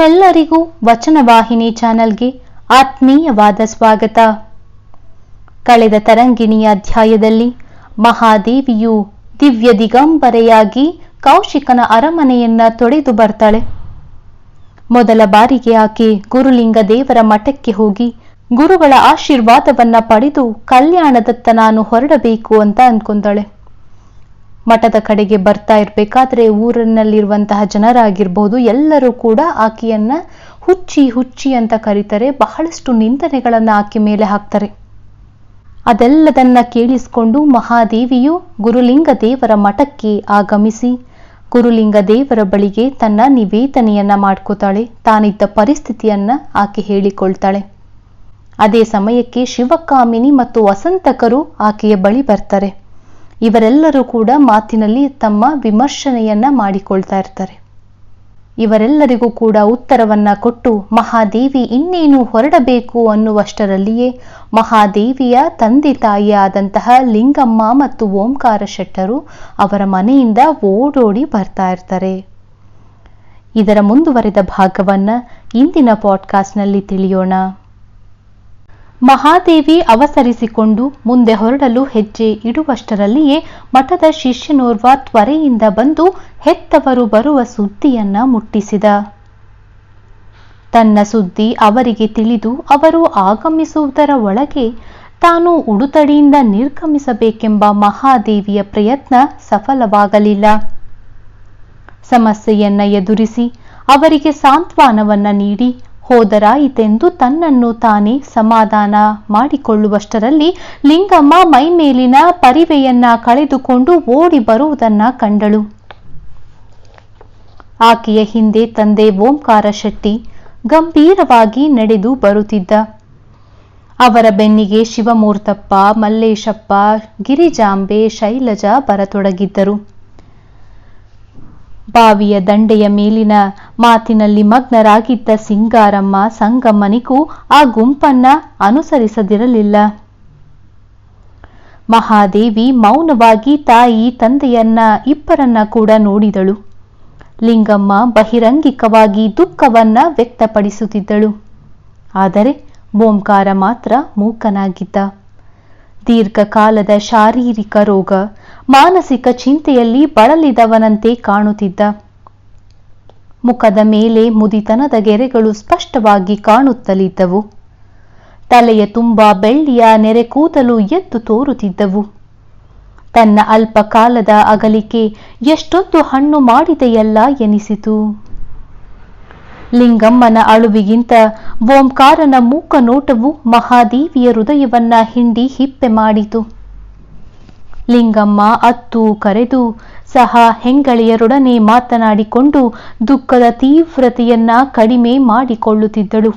ನಿಮ್ಮೆಲ್ಲರಿಗೂ ವಚನವಾಹಿನಿ ಚಾನೆಲ್ಗೆ ಆತ್ಮೀಯವಾದ ಸ್ವಾಗತ. ಕಳೆದ ತರಂಗಿಣಿಯ ಅಧ್ಯಾಯದಲ್ಲಿ ಮಹಾದೇವಿಯು ದಿವ್ಯ ದಿಗಂಬರೆಯಾಗಿ ಕೌಶಿಕನ ಅರಮನೆಯನ್ನ ತೊಡೆದು ಬರ್ತಾಳೆ. ಮೊದಲ ಬಾರಿಗೆ ಆಕೆ ಗುರುಲಿಂಗ ದೇವರ ಮಠಕ್ಕೆ ಹೋಗಿ ಗುರುಗಳ ಆಶೀರ್ವಾದವನ್ನ ಪಡೆದು ಕಲ್ಯಾಣದತ್ತ ನಾನು ಹೊರಡಬೇಕು ಅಂತ ಅನ್ಕೊಂತಾಳೆ ಮಠದ ಕಡೆಗೆ ಬರ್ತಾ ಇರ್ಬೇಕಾದ್ರೆ ಊರಿನಲ್ಲಿರುವಂತಹ ಜನರಾಗಿರ್ಬೋದು, ಎಲ್ಲರೂ ಕೂಡ ಆಕೆಯನ್ನ ಹುಚ್ಚಿ ಹುಚ್ಚಿ ಅಂತ ಕರೀತಾರೆ. ಬಹಳಷ್ಟು ನಿಂದನೆಗಳನ್ನು ಆಕೆ ಮೇಲೆ ಹಾಕ್ತಾರೆ. ಅದೆಲ್ಲದನ್ನ ಕೇಳಿಸಿಕೊಂಡು ಮಹಾದೇವಿಯು ಗುರುಲಿಂಗ ದೇವರ ಮಠಕ್ಕೆ ಆಗಮಿಸಿ, ಗುರುಲಿಂಗ ದೇವರ ಬಳಿಗೆ ತನ್ನ ನಿವೇದನೆಯನ್ನ ಮಾಡ್ಕೋತಾಳೆ. ತಾನಿದ್ದ ಪರಿಸ್ಥಿತಿಯನ್ನ ಆಕೆ ಹೇಳಿಕೊಳ್ತಾಳೆ. ಅದೇ ಸಮಯಕ್ಕೆ ಶಿವಕಾಮಿನಿ ಮತ್ತು ವಸಂತಕರು ಆಕೆಯ ಬಳಿ ಬರ್ತಾರೆ. ಇವರೆಲ್ಲರೂ ಕೂಡ ಮಾತಿನಲ್ಲಿ ತಮ್ಮ ವಿಮರ್ಶನೆಯನ್ನ ಮಾಡಿಕೊಳ್ತಾ ಇರ್ತಾರೆ. ಇವರೆಲ್ಲರಿಗೂ ಕೂಡ ಉತ್ತರವನ್ನ ಕೊಟ್ಟು, ಮಹಾದೇವಿ ಇನ್ನೇನು ಹೊರಡಬೇಕು ಅನ್ನುವಷ್ಟರಲ್ಲಿಯೇ ಮಹಾದೇವಿಯ ತಂದೆ ತಾಯಿಯಾದಂತಹ ಲಿಂಗಮ್ಮ ಮತ್ತು ಓಂಕಾರ ಶೆಟ್ಟರು ಅವರ ಮನೆಯಿಂದ ಓಡೋಡಿ ಬರ್ತಾ ಇರ್ತಾರೆ. ಇದರ ಮುಂದುವರೆದ ಭಾಗವನ್ನ ಇಂದಿನ ಪಾಡ್ಕಾಸ್ಟ್ನಲ್ಲಿ ತಿಳಿಯೋಣ. ಮಹಾದೇವಿ ಅವಸರಿಸಿಕೊಂಡು ಮುಂದೆ ಹೊರಡಲು ಹೆಜ್ಜೆ ಇಡುವಷ್ಟರಲ್ಲಿಯೇ ಮಠದ ಶಿಷ್ಯನೋರ್ವ ತ್ವರೆಯಿಂದ ಬಂದು ಹೆತ್ತವರು ಬರುವ ಸುದ್ದಿಯನ್ನ ಮುಟ್ಟಿಸಿದ. ತನ್ನ ಸುದ್ದಿ ಅವರಿಗೆ ತಿಳಿದು ಅವರು ಆಗಮಿಸುವುದರ ಒಳಗೆ ತಾನು ಉಡುತಡಿಯಿಂದ ನಿರ್ಗಮಿಸಬೇಕೆಂಬ ಮಹಾದೇವಿಯ ಪ್ರಯತ್ನ ಸಫಲವಾಗಲಿಲ್ಲ. ಸಮಸ್ಯೆಯನ್ನ ಎದುರಿಸಿ ಅವರಿಗೆ ಸಾಂತ್ವನವನ್ನ ನೀಡಿ ಹೋದರಾಯಿತೆಂದು ತನ್ನನ್ನು ತಾನೇ ಸಮಾಧಾನ ಮಾಡಿಕೊಳ್ಳುವಷ್ಟರಲ್ಲಿ ಲಿಂಗಮ್ಮ ಮೈಮೇಲಿನ ಪರಿವೆಯನ್ನ ಕಳೆದುಕೊಂಡು ಓಡಿ ಬರುವುದನ್ನ ಕಂಡಳು. ಆಕೆಯ ಹಿಂದೆ ತಂದೆ ಓಂಕಾರ ಶೆಟ್ಟಿ ಗಂಭೀರವಾಗಿ ನಡೆದು ಬರುತ್ತಿದ್ದ. ಅವರ ಬೆನ್ನಿಗೆ ಶಿವಮೂರ್ತಪ್ಪ, ಮಲ್ಲೇಶಪ್ಪ, ಗಿರಿಜಾಂಬೆ, ಶೈಲಜಾ ಬರತೊಡಗಿದ್ದರು. ಬಾವಿಯ ದಂಡೆಯ ಮೇಲಿನ ಮಾತಿನಲ್ಲಿ ಮಗ್ನರಾಗಿದ್ದ ಸಿಂಗಾರಮ್ಮ ಸಂಗಮ್ಮನಿಗೂ ಆ ಗುಂಪನ್ನ ಅನುಸರಿಸದಿರಲಿಲ್ಲ. ಮಹಾದೇವಿ ಮೌನವಾಗಿ ತಾಯಿ ತಂದೆಯನ್ನ ಇಬ್ಬರನ್ನ ಕೂಡ ನೋಡಿದಳು. ಲಿಂಗಮ್ಮ ಬಹಿರಂಗಿಕವಾಗಿ ದುಃಖವನ್ನ ವ್ಯಕ್ತಪಡಿಸುತ್ತಿದ್ದಳು. ಆದರೆ ಓಂಕಾರ ಮಾತ್ರ ಮೂಕನಾಗಿದ್ದ. ದೀರ್ಘಕಾಲದ ಶಾರೀರಿಕ ರೋಗ ಮಾನಸಿಕ ಚಿಂತೆಯಲ್ಲಿ ಬಳಲಿದವನಂತೆ ಕಾಣುತ್ತಿದ್ದ. ಮುಖದ ಮೇಲೆ ಮುದಿತನದ ಗೆರೆಗಳು ಸ್ಪಷ್ಟವಾಗಿ ಕಾಣುತ್ತಲಿದ್ದವು. ತಲೆಯ ತುಂಬ ಬೆಳ್ಳಿಯ ನೆರೆ ಕೂದಲು ಎದ್ದು ತೋರುತ್ತಿದ್ದವು. ತನ್ನ ಅಲ್ಪ ಕಾಲದ ಅಗಲಿಕೆ ಎಷ್ಟೊಂದು ಹಣ್ಣು ಮಾಡಿದೆಯಲ್ಲ ಎನಿಸಿತು. ಲಿಂಗಮ್ಮನ ಅಳುವಿಗಿಂತ ಓಂಕಾರನ ಮೂಕ ನೋಟವು ಮಹಾದೇವಿಯ ಹೃದಯವನ್ನ ಹಿಂಡಿ ಹಿಪ್ಪೆ ಮಾಡಿತು. ಲಿಂಗಮ್ಮ ಅತ್ತು ಕರೆದು ಸಹ ಹೆಂಗಳಿಯರೊಡನೆ ಮಾತನಾಡಿಕೊಂಡು ದುಃಖದ ತೀವ್ರತೆಯನ್ನ ಕಡಿಮೆ ಮಾಡಿಕೊಳ್ಳುತ್ತಿದ್ದಳು.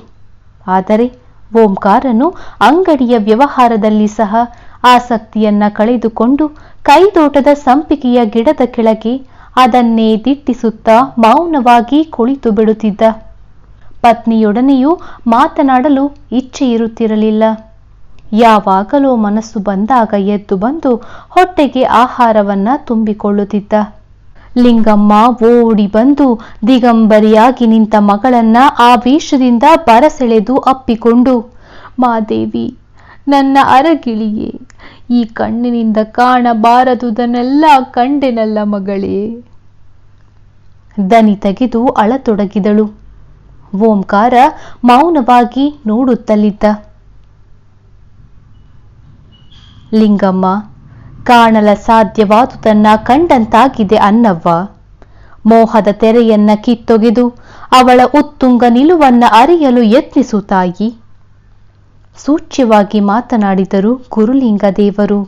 ಆದರೆ ಓಂಕಾರನು ಅಂಗಡಿಯ ವ್ಯವಹಾರದಲ್ಲಿ ಸಹ ಆಸಕ್ತಿಯನ್ನ ಕಳೆದುಕೊಂಡು ಕೈದೋಟದ ಸಂಪಿಗೆಯ ಗಿಡದ ಕೆಳಗೆ ಅದನ್ನೇ ದಿಟ್ಟಿಸುತ್ತಾ ಮೌನವಾಗಿ ಕುಳಿತು ಬಿಡುತ್ತಿದ್ದ. ಪತ್ನಿಯೊಡನೆಯೂ ಮಾತನಾಡಲು ಇಚ್ಛೆ ಇರುತ್ತಿರಲಿಲ್ಲ ಯಾವಾಗಲೂ ಮನಸ್ಸು ಬಂದಾಗ ಎದ್ದು ಬಂದು ಹೊಟ್ಟೆಗೆ ಆಹಾರವನ್ನ ತುಂಬಿಕೊಳ್ಳುತ್ತಿದ್ದ. ಲಿಂಗಮ್ಮ ಓಡಿ ಬಂದು ದಿಗಂಬರಿಯಾಗಿ ನಿಂತ ಮಗಳನ್ನ ಆ ವೇಷದಿಂದ ಬರಸೆಳೆದು ಅಪ್ಪಿಕೊಂಡು ಮಾದೇವಿ ನನ್ನ ಅರಗಿಳಿಯೇ, ಈ ಕಣ್ಣಿನಿಂದ ಕಾಣಬಾರದುದನ್ನೆಲ್ಲ ಕಂಡೆನಲ್ಲ ಮಗಳೇ ದನಿ ತೆಗೆದು ಅಳತೊಡಗಿದಳು. ಓಂಕಾರ ಮೌನವಾಗಿ ನೋಡುತ್ತಲಿದ್ದ. ಲಿಂಗಮ್ಮ, ಕಾಣಲ ಸಾಧ್ಯವಾದುದನ್ನ ಕಂಡಂತಾಗಿದೆ ಅನ್ನವ್ವ. ಮೋಹದ ತೆರೆಯನ್ನ ಕಿತ್ತೊಗೆದು ಅವಳ ಉತ್ತುಂಗ ನಿಲುವನ್ನ ಅರಿಯಲು ಯತ್ನಿಸು ತಾಯಿ. ಸೂಚ್ಯವಾಗಿ ಮಾತನಾಡಿದರು ಗುರುಲಿಂಗ ದೇವರು.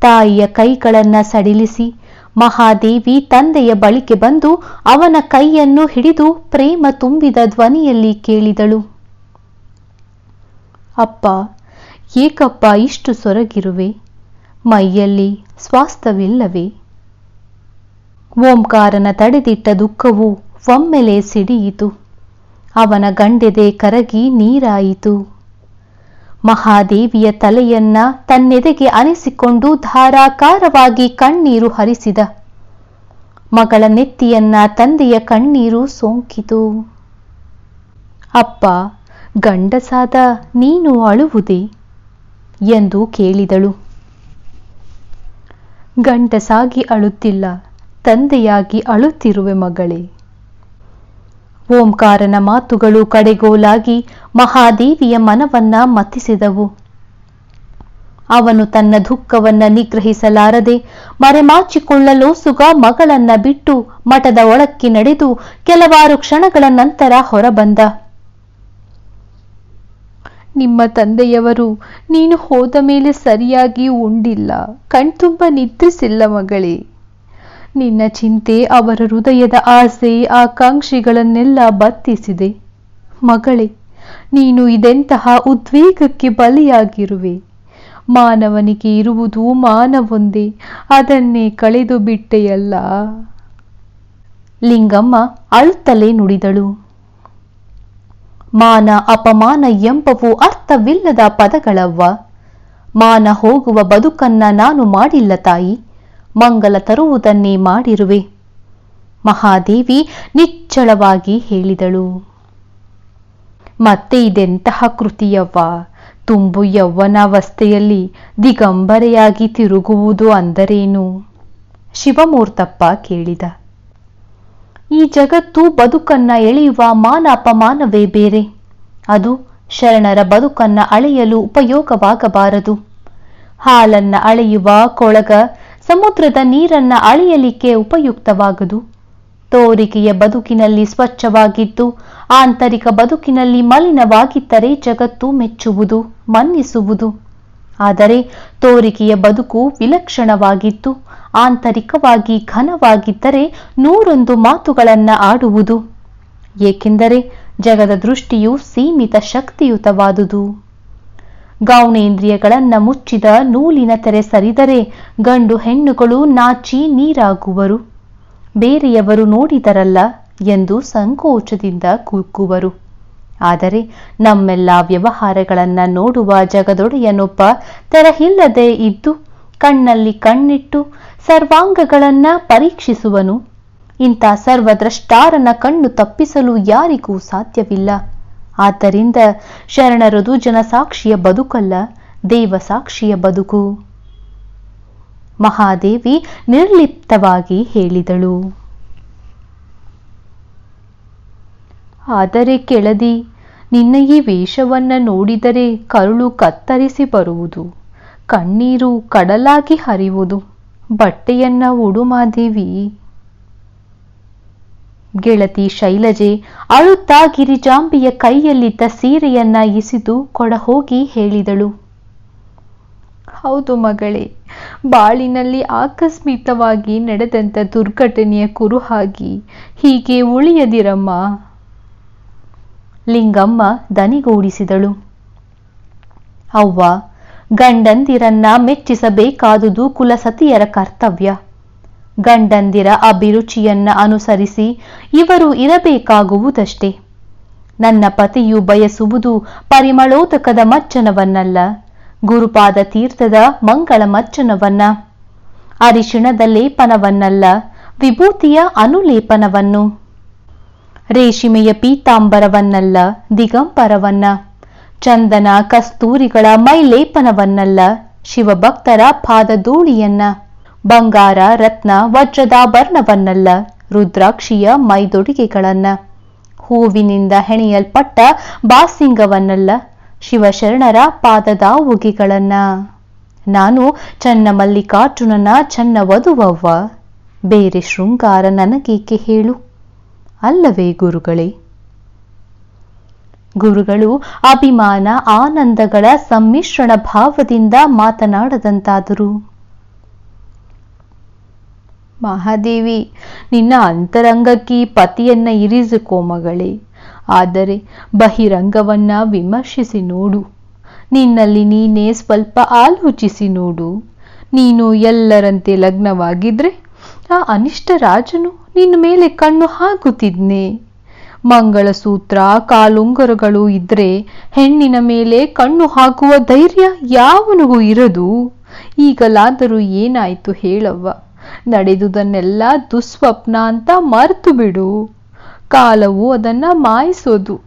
ತಾಯಿಯ ಕೈಗಳನ್ನ ಸಡಿಲಿಸಿ ಮಹಾದೇವಿ ತಂದೆಯ ಬಳಿಗೆ ಬಂದು ಅವನ ಕೈಯನ್ನು ಹಿಡಿದು ಪ್ರೇಮ ತುಂಬಿದ ಧ್ವನಿಯಲ್ಲಿ ಕೇಳಿದಳು. ಅಪ್ಪ ಏಕಪ್ಪ, ಇಷ್ಟು ಸೊರಗಿರುವೆ. ಮೈಯಲ್ಲಿ ಸ್ವಾಸ್ಥವಿಲ್ಲವೇ? ಓಂಕಾರನ ತಡೆದಿಟ್ಟ ದುಃಖವು ಒಮ್ಮೆಲೆ ಸಿಡಿಯಿತು. ಅವನ ಗಂಡೆದೆ ಕರಗಿ ನೀರಾಯಿತು. ಮಹಾದೇವಿಯ ತಲೆಯನ್ನ ತನ್ನೆದೆಗೆ ಅನಿಸಿಕೊಂಡು ಧಾರಾಕಾರವಾಗಿ ಕಣ್ಣೀರು ಹರಿಸಿದ. ಮಗಳ ನೆತ್ತಿಯನ್ನ ತಂದೆಯ ಕಣ್ಣೀರು ಸೋಂಕಿತು. ಅಪ್ಪ, ಗಂಡಸಾದ ನೀನು ಅಳುವುದೇ? ಎಂದು ಕೇಳಿದಳು. ಗಂಟಸಾಗಿ ಅಳುತ್ತಿಲ್ಲ, ತಂದೆಯಾಗಿ ಅಳುತ್ತಿರುವೆ ಮಗಳೇ. ಓಂಕಾರನ ಮಾತುಗಳು ಕಡೆಗೋಲಾಗಿ ಮಹಾದೇವಿಯ ಮನವನ್ನ ಮತಿಸಿದವು ಅವನು ತನ್ನ ದುಃಖವನ್ನ ನಿಗ್ರಹಿಸಲಾರದೆ ಮರೆಮಾಚಿಕೊಳ್ಳಲು ಸುಗ ಮಗಳನ್ನ ಬಿಟ್ಟು ಮಠದ ಒಳಕ್ಕೆ ನಡೆದು ಕೆಲವಾರು ಕ್ಷಣಗಳ ನಂತರ ಹೊರಬಂದ. ನಿಮ್ಮ ತಂದೆಯವರು ನೀನು ಹೋದ ಮೇಲೆ ಸರಿಯಾಗಿ ಉಂಡಿಲ್ಲ. ಕಣ್ತುಂಬ ನಿದ್ರಿಸಿಲ್ಲ ಮಗಳೇ. ನಿನ್ನ ಚಿಂತೆ ಅವರ ಹೃದಯದ ಆಸೆ ಆಕಾಂಕ್ಷಿಗಳನ್ನೆಲ್ಲ ಬತ್ತಿಸಿದೆ. ಮಗಳೇ, ನೀನು ಇದೆಂತಹ ಉದ್ವೇಗಕ್ಕೆ ಬಲಿಯಾಗಿರುವೆ. ಮಾನವನಿಗೆ ಇರುವುದು ಮಾನವೊಂದೇ, ಅದನ್ನೇ ಕಳೆದು ಬಿಟ್ಟೆಯಲ್ಲ ಲಿಂಗಮ್ಮ ಅಳುತ್ತಲೇ ನುಡಿದಳು. ಮಾನ ಅಪಮಾನ ಎಂಬವು ಅರ್ಥವಿಲ್ಲದ ಪದಗಳವ್ವ. ಮಾನ ಹೋಗುವ ಬದುಕನ್ನ ನಾನು ಮಾಡಿಲ್ಲ ತಾಯಿ, ಮಂಗಲ ತರುವುದನ್ನೇ ಮಾಡಿರುವೆ. ಮಹಾದೇವಿ ನಿಚ್ಚಳವಾಗಿ ಹೇಳಿದಳು. ಮತ್ತೆ ಇದೆಂತಹ ಕೃತಿಯವ್ವ? ತುಂಬು ಯೌವನಾವಸ್ಥೆಯಲ್ಲಿ ದಿಗಂಬರೆಯಾಗಿ ತಿರುಗುವುದು ಅಂದರೇನು? ಶಿವಮೂರ್ತಪ್ಪ ಕೇಳಿದ. ಈ ಜಗತ್ತು ಬದುಕನ್ನ ಎಳೆಯುವ ಮಾನ ಅಪಮಾನವೇ ಬೇರೆ. ಅದು ಶರಣರ ಬದುಕನ್ನ ಅಳೆಯಲು ಉಪಯೋಗವಾಗಬಾರದು. ಹಾಲನ್ನ ಅಳೆಯುವ ಕೊಳಗ ಸಮುದ್ರದ ನೀರನ್ನ ಅಳೆಯಲಿಕ್ಕೆ ಉಪಯುಕ್ತವಾಗದು. ತೋರಿಕೆಯ ಬದುಕಿನಲ್ಲಿ ಸ್ವಚ್ಛವಾಗಿದ್ದು, ಆಂತರಿಕ ಬದುಕಿನಲ್ಲಿ ಮಲಿನವಾಗಿದ್ದರೆ ಜಗತ್ತು ಮೆಚ್ಚುವುದು, ಮನ್ನಿಸುವುದು. ಆದರೆ ತೋರಿಕೆಯ ಬದುಕು ವಿಲಕ್ಷಣವಾಗಿದ್ದು ಆಂತರಿಕವಾಗಿ ಘನವಾಗಿದ್ದರೆ ನೂರೊಂದು ಮಾತುಗಳನ್ನು ಆಡುವುದು. ಏಕೆಂದರೆ ಜಗದ ದೃಷ್ಟಿಯು ಸೀಮಿತ ಶಕ್ತಿಯುತವಾದುದು. ಗೌಣೇಂದ್ರಿಯಗಳನ್ನ ಮುಚ್ಚಿದ ನೂಲಿನ ತೆರೆ ಸರಿದರೆ ಗಂಡು ಹೆಣ್ಣುಗಳು ನಾಚಿ ನೀರಾಗುವರು. ಬೇರೆಯವರು ನೋಡಿದರಲ್ಲ ಎಂದು ಸಂಕೋಚದಿಂದ ಕುಗ್ಗುವರು ಆದರೆ ನಮ್ಮೆಲ್ಲ ವ್ಯವಹಾರಗಳನ್ನು ನೋಡುವ ಜಗದೊಡೆಯನೊಬ್ಬ ತೆರಹಿಲ್ಲದೆ ಇದ್ದು ಕಣ್ಣಲ್ಲಿ ಕಣ್ಣಿಟ್ಟು ಸರ್ವಾಂಗಗಳನ್ನ ಪರೀಕ್ಷಿಸುವನು. ಇಂಥ ಸರ್ವದ್ರಷ್ಟಾರನ ಕಣ್ಣು ತಪ್ಪಿಸಲು ಯಾರಿಗೂ ಸಾಧ್ಯವಿಲ್ಲ. ಆದ್ದರಿಂದ ಶರಣರದು ಜನಸಾಕ್ಷಿಯ ಬದುಕಲ್ಲ ದೇವಸಾಕ್ಷಿಯ ಬದುಕು. ಮಹಾದೇವಿ ನಿರ್ಲಿಪ್ತವಾಗಿ ಹೇಳಿದಳು. ಆದರೆ ಕೆಳದಿ, ನಿನ್ನ ಈ ವೇಷವನ್ನ ನೋಡಿದರೆ ಕರುಳು ಕತ್ತರಿಸಿ ಬರುವುದು. ಕಣ್ಣೀರು ಕಡಲಾಗಿ ಹರಿಯುವುದು. ಬಟ್ಟೆಯನ್ನ ಉಡುಮಾದೇವಿ ಗೆಳತಿ ಶೈಲಜೆ ಅಳುತ್ತಾ ಗಿರಿಜಾಂಬಿಯ ಕೈಯಲ್ಲಿದ್ದ ಸೀರೆಯನ್ನ ಇಸಿದು ಕೊಡ ಹೋಗಿ ಹೇಳಿದಳು. ಹೌದು ಮಗಳೇ, ಬಾಳಿನಲ್ಲಿ ಆಕಸ್ಮಿಕವಾಗಿ ನಡೆದಂತ ದುರ್ಘಟನೆಯ ಕುರುಹಾಗಿ ಹೀಗೆ ಉಳಿಯದಿರಮ್ಮ. ಲಿಂಗಮ್ಮ ದನಿಗೂಡಿಸಿದಳು. ಅವ್ವ ಗಂಡಂದಿರನ್ನ ಮೆಚ್ಚಿಸಬೇಕಾದುದು ಕುಲಸತಿಯರ ಕರ್ತವ್ಯ. ಗಂಡಂದಿರ ಅಭಿರುಚಿಯನ್ನ ಅನುಸರಿಸಿ ಇವರು ಇರಬೇಕಾಗುವುದಷ್ಟೇ. ನನ್ನ ಪತಿಯು ಬಯಸುವುದು ಪರಿಮಳೋದಕದ ಮಜ್ಜನವನ್ನಲ್ಲ ಗುರುಪಾದ ತೀರ್ಥದ ಮಂಗಳ ಮಜ್ಜನವನ್ನ ಅರಿಶಿಣದ ಲೇಪನವನ್ನಲ್ಲ, ವಿಭೂತಿಯ ಅನುಲೇಪನವನ್ನು. ರೇಷ್ಮೆಯ ಪೀತಾಂಬರವನ್ನಲ್ಲ, ದಿಗಂಬರವನ್ನ. ಚಂದನ ಕಸ್ತೂರಿಗಳ ಮೈಲೇಪನವನ್ನಲ್ಲ, ಶಿವಭಕ್ತರ ಪಾದಧೂಳಿಯನ್ನ. ಬಂಗಾರ, ರತ್ನ ವಜ್ರದಾಭರಣವನ್ನಲ್ಲ ರುದ್ರಾಕ್ಷಿಯ ಮೈದೊಡಿಗೆಗಳನ್ನ. ಹೂವಿನಿಂದ ಹೆಣೆಯಲ್ಪಟ್ಟ ಬಾಸಿಂಗವನ್ನಲ್ಲ, ಶಿವಶರಣರ ಪಾದದ ಉಗಿಗಳನ್ನ ನಾನು ಚನ್ನ ಮಲ್ಲಿಕಾರ್ಜುನನ ಚನ್ನ ವಧುವವ್ವ, ಬೇರೆ ಶೃಂಗಾರ ನನಗೇಕೆ ಹೇಳು? ಅಲ್ಲವೇ ಗುರುಗಳೇ ಗುರುಗಳು ಅಭಿಮಾನ, ಆನಂದಗಳ ಸಮ್ಮಿಶ್ರಣ ಭಾವದಿಂದ ಮಾತನಾಡದಂತಾದರು. ಮಹಾದೇವಿ, ನಿನ್ನ ಅಂತರಂಗಕ್ಕೆ ಪತಿಯನ್ನ ಇರಿಸಿಕೋ ಮಗಳೇ. ಆದರೆ ಬಹಿರಂಗವನ್ನ ವಿಮರ್ಶಿಸಿ ನೋಡು. ನಿನ್ನಲ್ಲಿ ನೀನೇ ಸ್ವಲ್ಪ ಆಲೋಚಿಸಿ ನೋಡು. ನೀನು ಎಲ್ಲರಂತೆ ಲಗ್ನವಾಗಿದ್ರೆ ಆ ಅನಿಷ್ಟ ರಾಜನು ನಿನ್ನ ಮೇಲೆ ಕಣ್ಣು ಹಾಕುತ್ತಿದ್ನೆ. ಮಂಗಳಸೂತ್ರ, ಕಾಲುಂಗರಗಳು ಇದ್ರೆ ಹೆಣ್ಣಿನ ಮೇಲೆ ಕಣ್ಣು ಹಾಕುವ ಧೈರ್ಯ ಯಾವನಿಗೂ ಇರದು? ಈಗಲಾದರೂ ಏನಾಯ್ತು ಹೇಳವ್ವ? ನಡೆದುದನ್ನೆಲ್ಲ ದುಸ್ವಪ್ನ ಅಂತ ಮರೆತು ಬಿಡು ಕಾಲವು ಅದನ್ನ ಮಾಯಿಸೋದು.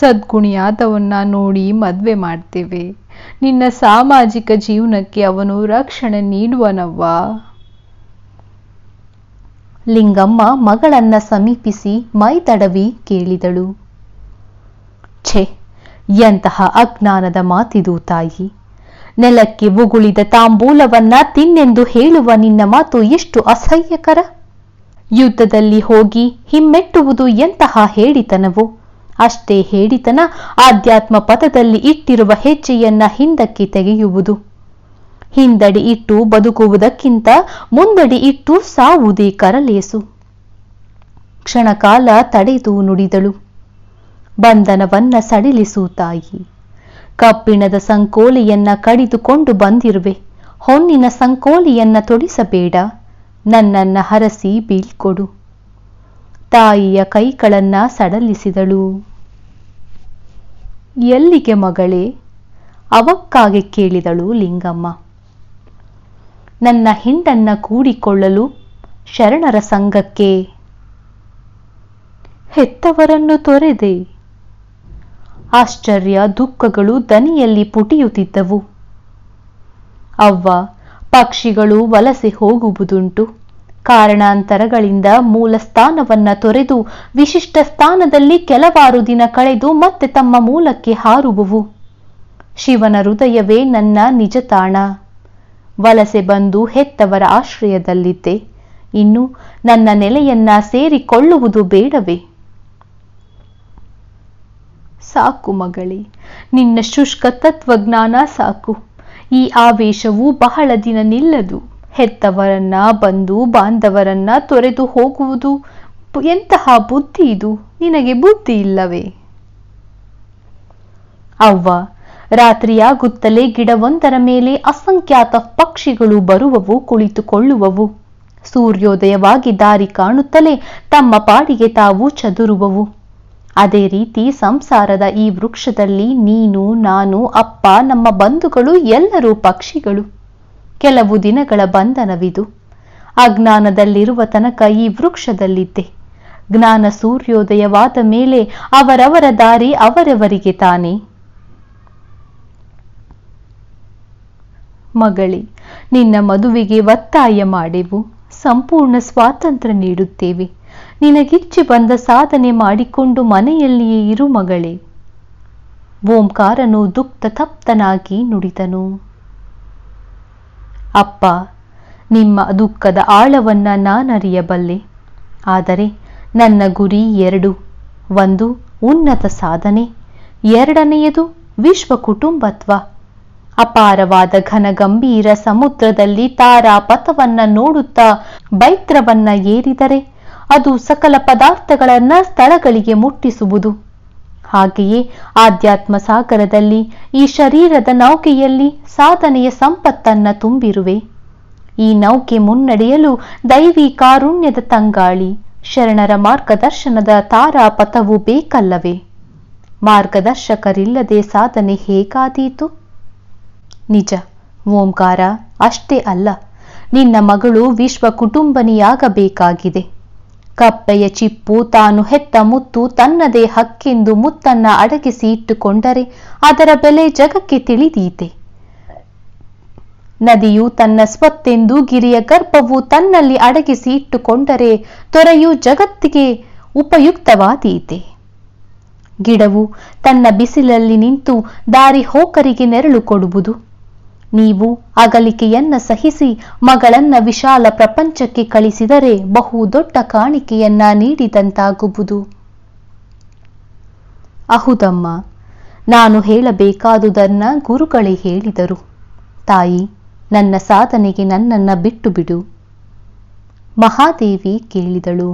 ಸದ್ಗುಣಿಯಾದವನ್ನ ನೋಡಿ ಮದುವೆ ಮಾಡ್ತೇವೆ. ನಿನ್ನ ಸಾಮಾಜಿಕ ಜೀವನಕ್ಕೆ ಅವನು ರಕ್ಷಣೆ ನೀಡುವನವ್ವ. ಲಿಂಗಮ್ಮ ಮಗಳನ್ನ ಸಮೀಪಿಸಿ ಮೈ ತಡವಿ ಕೇಳಿದಳು. ಛೆ, ಎಂತಹ ಅಜ್ಞಾನದ ಮಾತಿದು ತಾಯಿ. ನೆಲಕ್ಕೆ ಉಗುಳಿದ ತಾಂಬೂಲವನ್ನ ತಿನ್ನೆಂದು ಹೇಳುವ ನಿನ್ನ ಮಾತು ಎಷ್ಟು ಅಸಹ್ಯಕರ? ಯುದ್ಧದಲ್ಲಿ ಹೋಗಿ ಹಿಮ್ಮೆಟ್ಟುವುದು ಎಂತಹ ಹೇಳಿತನವು? ಅಷ್ಟೇ ಹೇಳಿತನ ಆಧ್ಯಾತ್ಮ ಪಥದಲ್ಲಿ ಇಟ್ಟಿರುವ ಹೆಜ್ಜೆಯನ್ನ ಹಿಂದಕ್ಕೆ ತೆಗೆಯುವುದು. ಹಿಂದಡಿ ಇಟ್ಟು ಬದುಕುವುದಕ್ಕಿಂತ ಮುಂದಡಿ ಇಟ್ಟು ಸಾವುದೇ ಕರಲೇಸು. ಕ್ಷಣಕಾಲ ತಡೆದು ನುಡಿದಳು. ಬಂಧನವನ್ನ ಸಡಿಲಿಸು ತಾಯಿ. ಕಬ್ಬಿಣದ ಸಂಕೋಲೆಯನ್ನ ಕಡಿದುಕೊಂಡು ಬಂದಿರುವೆ. ಹೊನ್ನಿನ ಸಂಕೋಲೆಯನ್ನ ತೊಡಿಸಬೇಡ. ನನ್ನನ್ನ ಹರಸಿ ಬೀಳ್ಕೊಡು. ತಾಯಿಯ ಕೈಗಳನ್ನ ಸಡಲಿಸಿದಳು. ಎಲ್ಲಿಗೆ ಮಗಳೇ? ಅವಕ್ಕಾಗಿ ಕೇಳಿದಳು ಲಿಂಗಮ್ಮ. ನನ್ನ ಹಿಂಡನ್ನ ಕೂಡಿಕೊಳ್ಳಲು ಶರಣರ ಸಂಘಕ್ಕೆ. ಹೆತ್ತವರನ್ನು ತೊರೆದೆ. ಆಶ್ಚರ್ಯ ದುಃಖಗಳು ದನಿಯಲ್ಲಿ ಪುಟಿಯುತ್ತಿದ್ದವು. ಅವ್ವ, ಪಕ್ಷಿಗಳು ವಲಸೆ ಹೋಗುವುದುಂಟು. ಕಾರಣಾಂತರಗಳಿಂದ ಮೂಲ ಸ್ಥಾನವನ್ನ ತೊರೆದು ವಿಶಿಷ್ಟ ಸ್ಥಾನದಲ್ಲಿ ಕೆಲವಾರು ದಿನ ಕಳೆದು ಮತ್ತೆ ತಮ್ಮ ಮೂಲಕ್ಕೆ ಹಾರುವುವು. ಶಿವನ ಹೃದಯವೇ ನನ್ನ ನಿಜ ತಾಣ ವಲಸೆ ಬಂದು ಹೆತ್ತವರ ಆಶ್ರಯದಲ್ಲಿದ್ದೆ. ಇನ್ನು ನನ್ನ ನೆಲೆಯನ್ನ ಸೇರಿಕೊಳ್ಳುವುದು ಬೇಡವೇ? ಸಾಕು ಮಗಳೇ, ನಿನ್ನ ಶುಷ್ಕ ತತ್ವಜ್ಞಾನ ಸಾಕು. ಈ ಆವೇಶವು ಬಹಳ ದಿನ ನಿಲ್ಲದು. ಹೆತ್ತವರನ್ನ ಬಂದು ಬಾಂಧವರನ್ನ ತೊರೆದು ಹೋಗುವುದು ಎಂತಹ ಬುದ್ಧಿ ಇದು? ನಿನಗೆ ಬುದ್ಧಿ ಇಲ್ಲವೇ? ಅವ್ವ ರಾತ್ರಿಯಾಗುತ್ತಲೇ ಗಿಡವೊಂದರ ಮೇಲೆ ಅಸಂಖ್ಯಾತ ಪಕ್ಷಿಗಳು ಬರುವವು, ಕುಳಿತುಕೊಳ್ಳುವವು. ಸೂರ್ಯೋದಯವಾಗಿ ದಾರಿ ಕಾಣುತ್ತಲೇ ತಮ್ಮ ಪಾಡಿಗೆ ತಾವು ಚದುರುವವು. ಅದೇ ರೀತಿ ಸಂಸಾರದ ಈ ವೃಕ್ಷದಲ್ಲಿ ನೀನು, ನಾನು, ಅಪ್ಪ, ನಮ್ಮ ಬಂಧುಗಳು, ಎಲ್ಲರೂ ಪಕ್ಷಿಗಳು. ಕೆಲವು ದಿನಗಳ ಬಂಧನವಿದು. ಅಜ್ಞಾನದಲ್ಲಿರುವ ತನಕ ಈ ವೃಕ್ಷದಲ್ಲಿದ್ದೆ. ಜ್ಞಾನ ಸೂರ್ಯೋದಯವಾದ ಮೇಲೆ ಅವರವರ ದಾರಿ ಅವರವರಿಗೆ ತಾನೇ. ಮಗಳೇ, ನಿನ್ನ ಮದುವೆಗೆ ಒತ್ತಾಯ ಮಾಡೆವು, ಸಂಪೂರ್ಣ ಸ್ವಾತಂತ್ರ್ಯ ನೀಡುತ್ತೇವೆ. ನಿನಗಿಚ್ಚೆ ಬಂದ ಸಾಧನೆ ಮಾಡಿಕೊಂಡು ಮನೆಯಲ್ಲಿಯೇ ಇರು ಮಗಳೇ. ಓಂಕಾರನು ದುಃಖ ತಪ್ತನಾಗಿ ನುಡಿದನು. ಅಪ್ಪ, ನಿಮ್ಮ ದುಃಖದ ಆಳವನ್ನ ನಾನರಿಯಬಲ್ಲೆ. ಆದರೆ ನನ್ನ ಗುರಿ ಎರಡು, ಒಂದು ಉನ್ನತ ಸಾಧನೆ, ಎರಡನೆಯದು ವಿಶ್ವ ಕುಟುಂಬತ್ವ ಅಪಾರವಾದ ಘನಗಂಭೀರ ಸಮುದ್ರದಲ್ಲಿ ತಾರಾ ಪಥವನ್ನ ನೋಡುತ್ತಾ ಬೈತ್ರವನ್ನ ಏರಿದರೆ ಅದು ಸಕಲ ಪದಾರ್ಥಗಳನ್ನ ಸ್ಥಳಗಳಿಗೆ ಮುಟ್ಟಿಸುವುದು. ಹಾಗೆಯೇ ಆಧ್ಯಾತ್ಮ ಸಾಗರದಲ್ಲಿ ಈ ಶರೀರದ ನೌಕೆಯಲ್ಲಿ ಸಾಧನೆಯ ಸಂಪತ್ತನ್ನ ತುಂಬಿರುವೆ. ಈ ನೌಕೆ ಮುನ್ನಡೆಯಲು ದೈವಿ ಕಾರುಣ್ಯದ ತಂಗಾಳಿ, ಶರಣರ ಮಾರ್ಗದರ್ಶನದ ತಾರಾ ಪಥವು ಬೇಕಲ್ಲವೇ? ಮಾರ್ಗದರ್ಶಕರಿಲ್ಲದೆ ಸಾಧನೆ ಹೇಗಾದೀತು? ನಿಜ, ಓಂಕಾರ ಅಷ್ಟೇ ಅಲ್ಲ, ನಿನ್ನ ಮಗಳು ವಿಶ್ವ ಕುಟುಂಬನಿಯಾಗಬೇಕಾಗಿದೆ. ಕಪ್ಪೆಯ ಚಿಪ್ಪು ತಾನು ಹೆತ್ತ ಮುತ್ತು ತನ್ನದೇ ಹಕ್ಕೆಂದು ಮುತ್ತನ್ನ ಅಡಗಿಸಿ ಇಟ್ಟುಕೊಂಡರೆ ಅದರ ಬೆಲೆ ಜಗಕ್ಕೆ ತಿಳಿದೀತೆ. ನದಿಯು ತನ್ನ ಸ್ವತ್ತೆಂದು ಗಿರಿಯ ಗರ್ಭವು ತನ್ನಲ್ಲಿ ಅಡಗಿಸಿ ಇಟ್ಟುಕೊಂಡರೆ ತೊರೆಯು ಜಗತ್ತಿಗೆ ಉಪಯುಕ್ತವಾದೀತೆ. ಗಿಡವು ತನ್ನ ಬಿಸಿಲಲ್ಲಿ ನಿಂತು ದಾರಿ ಹೋಕರಿಗೆ ನೆರಳು ಕೊಡುವುದು. ನೀವು ಅಗಲಿಕೆಯನ್ನ ಸಹಿಸಿ ಮಗಳನ್ನ ವಿಶಾಲ ಪ್ರಪಂಚಕ್ಕೆ ಕಳಿಸಿದರೆ ಬಹು ದೊಡ್ಡ ಕಾಣಿಕೆಯನ್ನ ನೀಡಿದಂತಾಗುವುದು. ಅಹುದಮ್ಮ, ನಾನು ಹೇಳಬೇಕಾದುದನ್ನ ಗುರುಗಳೇ ಹೇಳಿದರು. ತಾಯಿ, ನನ್ನ ಸಾಧನೆಗೆ ನನ್ನನ್ನ ಬಿಟ್ಟು ಬಿಡು ಮಹಾದೇವಿ ಕೇಳಿದಳು.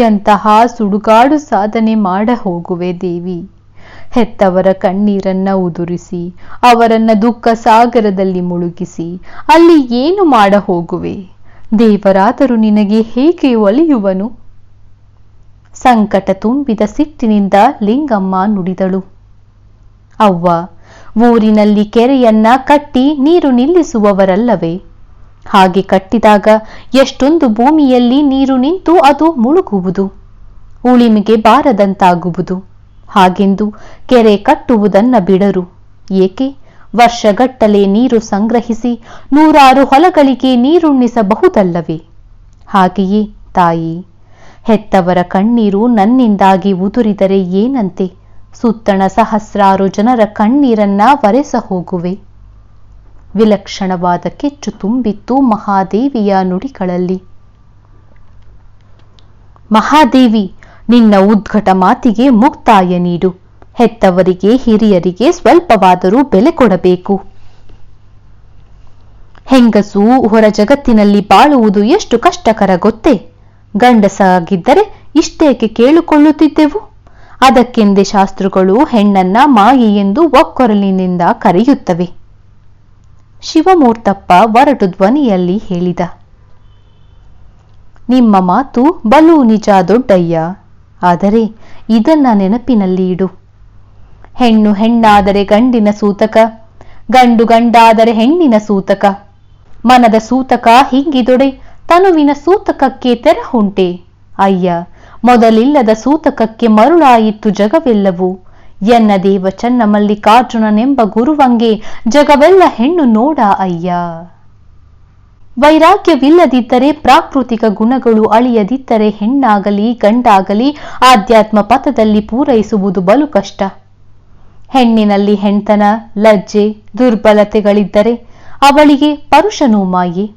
ಎಂತಹ ಸುಡುಗಾಡು ಸಾಧನೆ ಮಾಡ ಹೋಗುವೆ ದೇವಿ. ಹೆತ್ತವರ ಕಣ್ಣೀರನ್ನ ಉದುರಿಸಿ, ಅವರನ್ನ ದುಃಖ ಸಾಗರದಲ್ಲಿ ಮುಳುಗಿಸಿ, ಅಲ್ಲಿ ಏನು ಮಾಡ ಹೋಗುವೆ? ದೇವರಾದರೂ ನಿನಗೆ ಹೇಗೆ ಒಲಿಯುವನು? ಸಂಕಟ ತುಂಬಿದ ಸಿಟ್ಟಿನಿಂದ ಲಿಂಗಮ್ಮ ನುಡಿದಳು. ಅವ್ವ, ಊರಿನಲ್ಲಿ ಕೆರೆಯನ್ನ ಕಟ್ಟಿ ನೀರು ನಿಲ್ಲಿಸುವವರಲ್ಲವೇ? ಹಾಗೆ ಕಟ್ಟಿದಾಗ ಎಷ್ಟೊಂದು ಭೂಮಿಯಲ್ಲಿ ನೀರು ನಿಂತು ಅದು ಮುಳುಗುವುದು. ಉಳಿಮೆಗೆ ಬಾರದಂತಾಗುವುದು. ಹಾಗೆಂದು ಕೆರೆ ಕಟ್ಟುವುದನ್ನ ಬಿಡರು. ಏಕೆ? ವರ್ಷಗಟ್ಟಲೆ ನೀರು ಸಂಗ್ರಹಿಸಿ ನೂರಾರು ಹೊಲಗಳಿಗೆ ನೀರುಣ್ಣಿಸಬಹುದಲ್ಲವೇ? ಹಾಗೆಯೇ ತಾಯಿ, ಹೆತ್ತವರ ಕಣ್ಣೀರು ನನ್ನಿಂದಾಗಿ ಉದುರಿದರೆ ಏನಂತೆ? ಸುತ್ತಣ ಸಹಸ್ರಾರು ಜನರ ಕಣ್ಣೀರನ್ನ ಒರೆಸ ಹೋಗುವೆ. ವಿಲಕ್ಷಣವಾದ ಕೆಚ್ಚು ತುಂಬಿತ್ತು ಮಹಾದೇವಿಯ ನುಡಿಗಳಲ್ಲಿ. ಮಹಾದೇವಿ ನಿನ್ನ ಉದ್ಘಟ ಮಾತಿಗೆ ಮುಕ್ತಾಯ ನೀಡು. ಹೆತ್ತವರಿಗೆ, ಹಿರಿಯರಿಗೆ ಸ್ವಲ್ಪವಾದರೂ ಬೆಲೆ ಕೊಡಬೇಕು. ಹೆಂಗಸು ಹೊರ ಜಗತ್ತಿನಲ್ಲಿ ಬಾಳುವುದು ಎಷ್ಟು ಕಷ್ಟಕರ ಗೊತ್ತೇ? ಗಂಡಸಾಗಿದ್ದರೆ ಇಷ್ಟೇಕೆ ಕೇಳಿಕೊಳ್ಳುತ್ತಿದ್ದೆವು? ಅದಕ್ಕೆಂದೇ ಶಾಸ್ತ್ರಗಳು ಹೆಣ್ಣನ್ನ ಮಾಯಿ ಎಂದು ಒಕ್ಕೊರಲಿನಿಂದ ಕರೆಯುತ್ತವೆ. ಶಿವಮೂರ್ತಪ್ಪ ಒರಟು ಧ್ವನಿಯಲ್ಲಿ ಹೇಳಿದ, ನಿಮ್ಮ ಮಾತು ಬಲು ನಿಜ ದೊಡ್ಡಯ್ಯ. ಆದರೆ ಇದನ್ನ ನೆನಪಿನಲ್ಲಿ ಇಡು. ಹೆಣ್ಣು ಹೆಣ್ಣಾದರೆ ಗಂಡಿನ ಸೂತಕ, ಗಂಡು ಗಂಡಾದರೆ ಹೆಣ್ಣಿನ ಸೂತಕ. ಮನದ ಸೂತಕ ಹಿಂಗಿದೊಡೆ, ತನುವಿನ ಸೂತಕಕ್ಕೆ ತೆರಹುಂಟೆ ಅಯ್ಯ, ಮೊದಲಿಲ್ಲದ ಸೂತಕಕ್ಕೆ ಮರುಳಾಯಿತು ಜಗವೆಲ್ಲವೂ. ಎನ್ನ ದೇವ ಚನ್ನ ಗುರುವಂಗೆ ಜಗವೆಲ್ಲ ಹೆಣ್ಣು ನೋಡ ಅಯ್ಯ. ವೈರಾಗ್ಯವಿಲ್ಲದಿದ್ದರೆ ಪ್ರಾಕೃತಿಕ ಗುಣಗಳು ಅಳಿಯದಿದ್ದರೆ ಹೆಣ್ಣಾಗಲಿ, ಗಂಡಾಗಲಿ ಆಧ್ಯಾತ್ಮ ಪಥದಲ್ಲಿ ಪೂರೈಸುವುದು ಬಲು ಕಷ್ಟ. ಹೆಣ್ಣಿನಲ್ಲಿ ಹೆಣ್ತನ, ಲಜ್ಜೆ, ದುರ್ಬಲತೆಗಳಿದ್ದರೆ ಅವಳಿಗೆ ಪರುಷನೂ ಮಾಯೆ.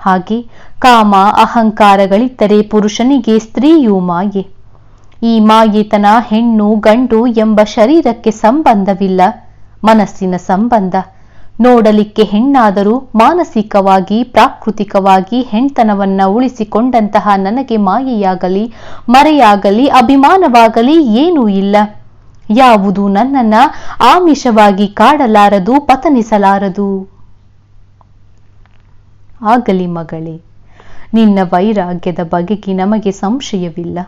ಹಾಗೆ ಕಾಮ, ಅಹಂಕಾರಗಳಿದ್ದರೆ ಪುರುಷನಿಗೆ ಸ್ತ್ರೀಯೂ ಮಾಯೆ. ಈ ಮಾಯೆತನ ಹೆಣ್ಣು, ಗಂಡು ಎಂಬ ಶರೀರಕ್ಕೆ ಸಂಬಂಧವಿಲ್ಲ, ಮನಸ್ಸಿನ ಸಂಬಂಧ. ನೋಡಲಿಕ್ಕೆ ಹೆಣ್ಣಾದರೂ ಮಾನಸಿಕವಾಗಿ, ಪ್ರಾಕೃತಿಕವಾಗಿ ಹೆಣ್ತನವನ್ನ ಉಳಿಸಿಕೊಂಡಂತಹ ನನಗೆ ಮಾಯೆಯಾಗಲಿ, ಮರೆಯಾಗಲಿ, ಅಭಿಮಾನವಾಗಲಿ ಏನೂ ಇಲ್ಲ. ಯಾವುದು ನನ್ನನ್ನ ಆಮಿಷವಾಗಿ ಕಾಡಲಾರದು, ಪತನಿಸಲಾರದು? ಆಗಲಿ ಮಗಳೇ, ನಿನ್ನ ವೈರಾಗ್ಯದ ಬಗೆಗೆ ನಮಗೆ ಸಂಶಯವಿಲ್ಲ.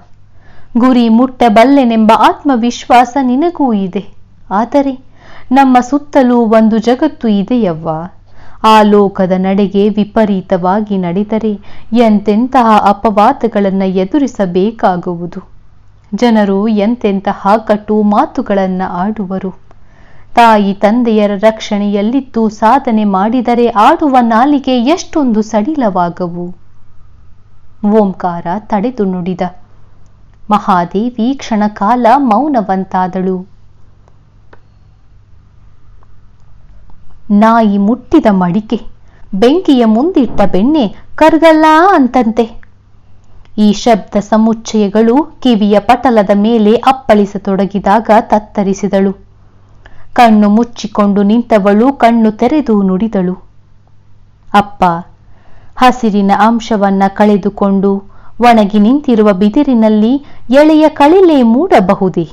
ಗುರಿ ಮುಟ್ಟಬಲ್ಲೆನೆಂಬ ಆತ್ಮವಿಶ್ವಾಸ ನಿನಗೂ ಇದೆ. ಆದರೆ ನಮ್ಮ ಸುತ್ತಲೂ ಒಂದು ಜಗತ್ತು ಇದೆಯವ್ವ. ಆ ಲೋಕದ ನಡೆಗೆ ವಿಪರೀತವಾಗಿ ನಡೆದರೆ ಎಂತೆಂತಹ ಅಪವಾದಗಳನ್ನು ಎದುರಿಸಬೇಕಾಗುವುದು. ಜನರು ಎಂತೆಂತಹ ಕಟು ಮಾತುಗಳನ್ನು ಆಡುವರು. ತಾಯಿ ತಂದೆಯರ ರಕ್ಷಣೆಯಲ್ಲಿದ್ದು ಸಾಧನೆ ಮಾಡಿದರೆ ಆಡುವ ನಾಲಿಗೆ ಎಷ್ಟೊಂದು ಸಡಿಲವಾಗವು. ಓಂಕಾರ ತಡೆದು ನುಡಿದ ಮಹಾದೇವಿ ಕ್ಷಣಕಾಲ ಮೌನವಂತಾದಳು. ನಾಯಿ ಮುಟ್ಟಿದ ಮಡಿಕೆ, ಬೆಂಕಿಯ ಮುಂದಿಟ್ಟ ಬೆಣ್ಣೆ ಕರ್ಗಲ್ಲ ಅಂತಂತೆ. ಈ ಶಬ್ದ ಸಮುಚ್ಚಯಗಳು ಕಿವಿಯ ಪಟಲದ ಮೇಲೆ ಅಪ್ಪಳಿಸತೊಡಗಿದಾಗ ತತ್ತರಿಸಿದಳು. ಕಣ್ಣು ಮುಚ್ಚಿಕೊಂಡು ನಿಂತವಳು ಕಣ್ಣು ತೆರೆದು ನುಡಿದಳು. ಅಪ್ಪ, ಹಸಿರಿನ ಅಂಶವನ್ನ ಕಳೆದುಕೊಂಡು ಒಣಗಿ ನಿಂತಿರುವ ಬಿದಿರಿನಲ್ಲಿ ಎಳೆಯ ಕಳಿಲೆ ಮೂಡಬಹುದೇ?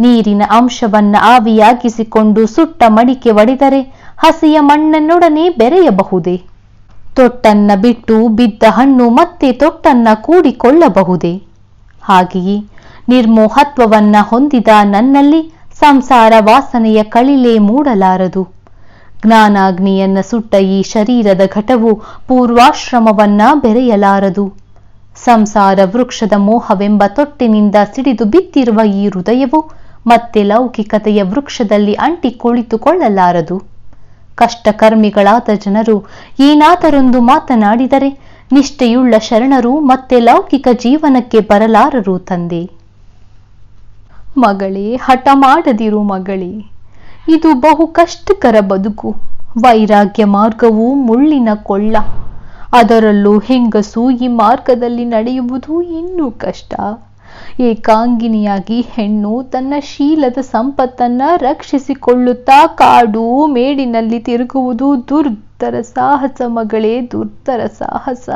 ನೀರಿನ ಅಂಶವನ್ನ ಆವಿಯಾಗಿಸಿಕೊಂಡು ಸುಟ್ಟ ಮಡಿಕೆ ಒಡೆದರೆ ಹಸಿಯ ಮಣ್ಣನ್ನೊಡನೆ ಬೆರೆಯಬಹುದೇ? ತೊಟ್ಟನ್ನ ಬಿಟ್ಟು ಬಿದ್ದ ಹಣ್ಣು ಮತ್ತೆ ತೊಟ್ಟನ್ನ ಕೂಡಿಕೊಳ್ಳಬಹುದೇ? ಹಾಗೆಯೇ ನಿರ್ಮೋಹತ್ವವನ್ನ ಹೊಂದಿದ ನನ್ನಲ್ಲಿ ಸಂಸಾರ ವಾಸನೆಯ ಕಳಿಲೆ ಮೂಡಲಾರದು. ಜ್ಞಾನಾಗ್ನಿಯನ್ನ ಸುಟ್ಟ ಈ ಶರೀರದ ಘಟವು ಪೂರ್ವಾಶ್ರಮವನ್ನ ಬೆರೆಯಲಾರದು. ಸಂಸಾರ ವೃಕ್ಷದ ಮೋಹವೆಂಬ ತೊಟ್ಟಿನಿಂದ ಸಿಡಿದು ಬಿತ್ತಿರುವ ಈ ಹೃದಯವು ಮತ್ತೆ ಲೌಕಿಕತೆಯ ವೃಕ್ಷದಲ್ಲಿ ಅಂಟಿ ಕುಳಿತುಕೊಳ್ಳಲಾರದು ಕಷ್ಟಕರ್ಮಿಗಳಾದ ಜನರು ಏನಾದರೊಂದು ಮಾತನಾಡಿದರೆ ನಿಷ್ಠೆಯುಳ್ಳ ಶರಣರು ಮತ್ತೆ ಲೌಕಿಕ ಜೀವನಕ್ಕೆ ಬರಲಾರರು ತಂದೆ. ಮಗಳೇ, ಹಠ ಮಾಡದಿರು ಮಗಳೇ. ಇದು ಬಹು ಕಷ್ಟಕರ ಬದುಕು. ವೈರಾಗ್ಯ ಮಾರ್ಗವು ಮುಳ್ಳಿನ ಕೊಳ್ಳ. ಅದರಲ್ಲೂ ಹೆಂಗಸು ಈ ಮಾರ್ಗದಲ್ಲಿ ನಡೆಯುವುದು ಇನ್ನೂ ಕಷ್ಟ. ಏಕಾಂಗಿನಿಯಾಗಿ ಹೆಣ್ಣು ತನ್ನ ಶೀಲದ ಸಂಪತ್ತನ್ನ ರಕ್ಷಿಸಿಕೊಳ್ಳುತ್ತಾ ಕಾಡು ಮೇಡಿನಲ್ಲಿ ತಿರುಗುವುದು ದುರ್ಧರ ಸಾಹಸ ಮಗಳೇ ದುರ್ಧರ ಸಾಹಸ.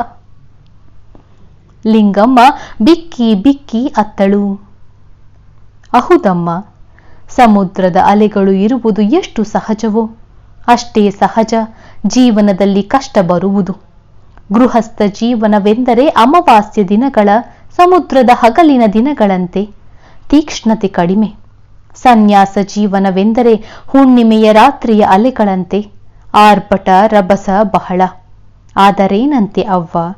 ಲಿಂಗಮ್ಮ ಬಿಕ್ಕಿ ಬಿಕ್ಕಿ ಅತ್ತಳು. ಅಹುದಮ್ಮ, ಸಮುದ್ರದ ಅಲೆಗಳು ಇರುವುದು ಎಷ್ಟು ಸಹಜವೋ? ಅಷ್ಟೇ ಸಹಜ, ಜೀವನದಲ್ಲಿ ಕಷ್ಟ ಬರುವುದು. ಗೃಹಸ್ಥ ಜೀವನವೆಂದರೆ ಅಮಾವಾಸ್ಯ ದಿನಗಳ ಸಮುದ್ರದ ಹಗಲಿನ ದಿನಗಳಂತೆ ತೀಕ್ಷ್ಣತೆ ಕಡಿಮೆ. ಸನ್ಯಾಸ ಜೀವನವೆಂದರೆ ಹುಣ್ಣಿಮೆಯ ರಾತ್ರಿಯ ಅಲೆಗಳಂತೆ ಆರ್ಭಟ, ರಭಸ ಬಹಳ. ಆದರೇನಂತೆ ಅವ್ವ?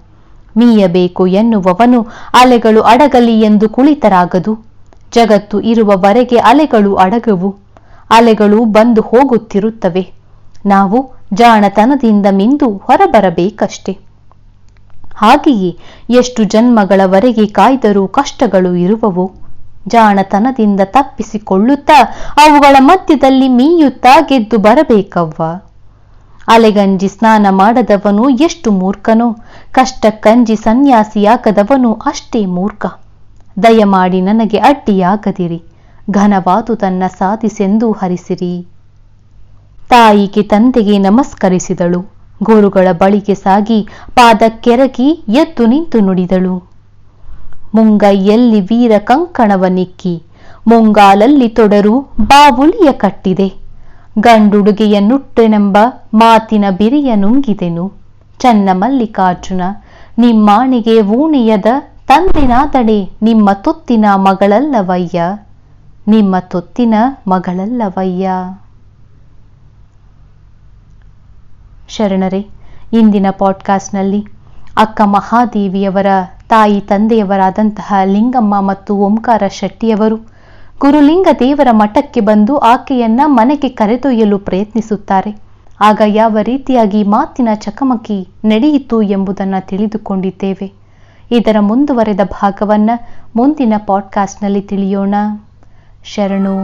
ಮೀಯಬೇಕು ಎನ್ನುವವನು ಅಲೆಗಳು ಅಡಗಲಿ ಎಂದು ಕುಳಿತರಾಗದು. ಜಗತ್ತು ಇರುವವರೆಗೆ ಅಲೆಗಳು ಅಡಗವು. ಅಲೆಗಳು ಬಂದು ಹೋಗುತ್ತಿರುತ್ತವೆ. ನಾವು ಜಾಣತನದಿಂದ ಮಿಂದು ಹೊರಬರಬೇಕಷ್ಟೆ. ಹಾಗೆಯೇ ಎಷ್ಟು ಜನ್ಮಗಳವರೆಗೆ ಕಾಯ್ದರೂ ಕಷ್ಟಗಳು ಇರುವವು. ಜಾಣತನದಿಂದ ತಪ್ಪಿಸಿಕೊಳ್ಳುತ್ತಾ ಅವುಗಳ ಮಧ್ಯದಲ್ಲಿ ಮೀಯುತ್ತಾ ಗೆದ್ದು ಬರಬೇಕವ್ವ. ಅಲೆಗಂಜಿ ಸ್ನಾನ ಮಾಡದವನು ಎಷ್ಟು ಮೂರ್ಖನೋ. ಕಷ್ಟಕ್ಕಂಜಿ ಸನ್ಯಾಸಿಯಾಗದವನು ಅಷ್ಟೇ ಮೂರ್ಖ. ದಯಮಾಡಿ ನನಗೆ ಅಡ್ಡಿಯಾಗದಿರಿ. ಘನವಾದುದನ್ನ ಸಾಧಿಸೆಂದು ಹರಿಸಿರಿ. ತಾಯಿಗೆ ತಂದೆಗೆ ನಮಸ್ಕರಿಸಿದಳು. ಗುರುಗಳ ಬಳಿಗೆ ಸಾಗಿ ಪಾದಕ್ಕೆರಗಿ ಎದ್ದು ನಿಂತು ನುಡಿದಳು. ಮುಂಗೈಯಲ್ಲಿ ವೀರ ಕಂಕಣವ ನಿಕ್ಕಿ ಮುಂಗಾಲಲ್ಲಿ ತೊಡರು ಬಾವುಲಿಯ ಕಟ್ಟಿದೆ. ಗಂಡುಡುಗೆಯ ನುಟ್ಟೆನೆಂಬ ಮಾತಿನ ಬಿರಿಯ ನುಂಗಿದೆನು. ಚನ್ನ ಮಲ್ಲಿಕಾರ್ಜುನ, ನಿಮ್ಮಾಣಿಗೆ ಊಣೆಯದ ತಂದೆನಾದಡೆ ನಿಮ್ಮ ತೊತ್ತಿನ ಮಗಳಲ್ಲವಯ್ಯ. ನಿಮ್ಮ ತೊತ್ತಿನ ಮಗಳಲ್ಲವಯ್ಯ. ಶರಣರೇ, ಇಂದಿನ ಪಾಡ್ಕಾಸ್ಟ್ನಲ್ಲಿ ಅಕ್ಕ ಮಹಾದೇವಿಯವರ, ತಾಯಿ ತಂದೆಯವರಾದಂತಹ ಲಿಂಗಮ್ಮ ಮತ್ತು ಓಂಕಾರ ಶೆಟ್ಟಿಯವರು ಗುರುಲಿಂಗ ದೇವರ ಮಠಕ್ಕೆ ಬಂದು ಆಕೆಯನ್ನ ಮನೆಗೆ ಕರೆದೊಯ್ಯಲು ಪ್ರಯತ್ನಿಸುತ್ತಾರೆ. ಆಗ ಯಾವ ರೀತಿಯಾಗಿ ಮಾತಿನ ಚಕಮಕಿ ನಡೆಯಿತು ಎಂಬುದನ್ನು ತಿಳಿದುಕೊಂಡಿದ್ದೇವೆ. ಇದರ ಮುಂದುವರೆದ ಭಾಗವನ್ನ ಮುಂದಿನ ಪಾಡ್ಕಾಸ್ಟ್ನಲ್ಲಿ ತಿಳಿಯೋಣ. ಶರಣು.